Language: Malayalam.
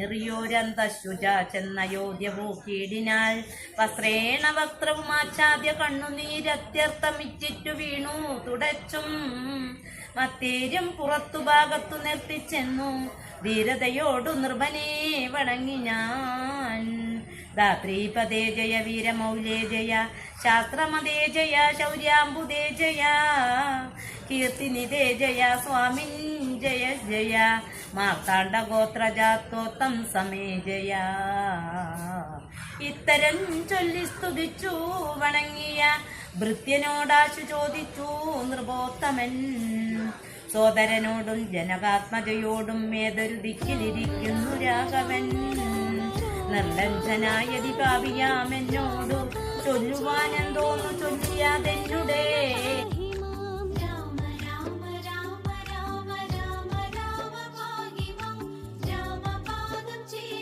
നീറിയോരന്തശുച വസ്ത്രേണ വസ്ത്രവും വസ്ത്രേണ വക്രവുമാച്ഛാദ്യ കണ്ണുനീരത്യർത്ഥമിച്ചിറ്റു വീണു തുടച്ചും. മത്തേരും പുറത്തു ഭാഗത്തു നിർത്തിച്ചെന്നു ധീരതയോടു നിർഭനെ വണങ്ങി ഞാൻ. ധാത്രീപദേ ജയ വീരമൗലേ ജയ ശാസ്ത്രമതേ ജയ ശൗര്യാംബുദേ ജയ കീർത്തിനിതേ ജയ സ്വാമിൻ ജയ ജയ മാർത്താണ്ഡ ഗോത്രജാത്തോത്തം സമേ ജയ. ഇത്തരം ചൊല്ലി സ്തുതിച്ചു വണങ്ങിയ ഭൃത്യനോടാശു ചോദിച്ചു നൃപോത്തമൻ സോദരനോടും ജനകാത്മജയോടും ഏതൊരു ദിക്കിലിരിക്കുന്നു രാഘവൻ. നിർലജ്ജനായതി കാവിയാമെന്നോടു ചൊല്ലുവാനെന്തോന്നു ചൊല്ലിയാതെന്നുടേ